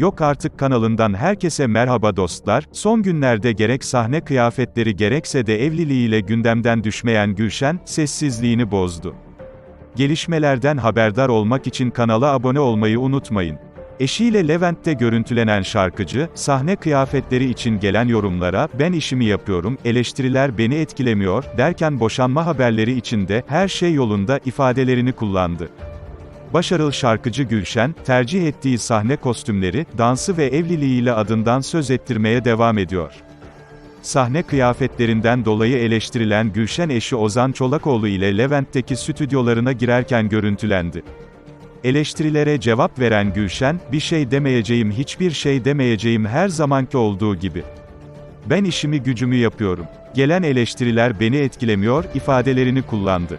Yok Artık kanalından herkese merhaba dostlar. Son günlerde gerek sahne kıyafetleri gerekse de evliliğiyle gündemden düşmeyen Gülşen, sessizliğini bozdu. Gelişmelerden haberdar olmak için kanala abone olmayı unutmayın. Eşiyle Levent'te görüntülenen şarkıcı, sahne kıyafetleri için gelen yorumlara, ben işimi yapıyorum, eleştiriler beni etkilemiyor, derken boşanma haberleri içinde, her şey yolunda, ifadelerini kullandı. Başarılı şarkıcı Gülşen, tercih ettiği sahne kostümleri, dansı ve evliliğiyle adından söz ettirmeye devam ediyor. Sahne kıyafetlerinden dolayı eleştirilen Gülşen eşi Ozan Çolakoğlu ile Levent'teki stüdyolarına girerken görüntülendi. Eleştirilere cevap veren Gülşen, bir şey demeyeceğim hiçbir şey demeyeceğim her zamanki olduğu gibi. Ben işimi gücümü yapıyorum. Gelen eleştiriler beni etkilemiyor, ifadelerini kullandı.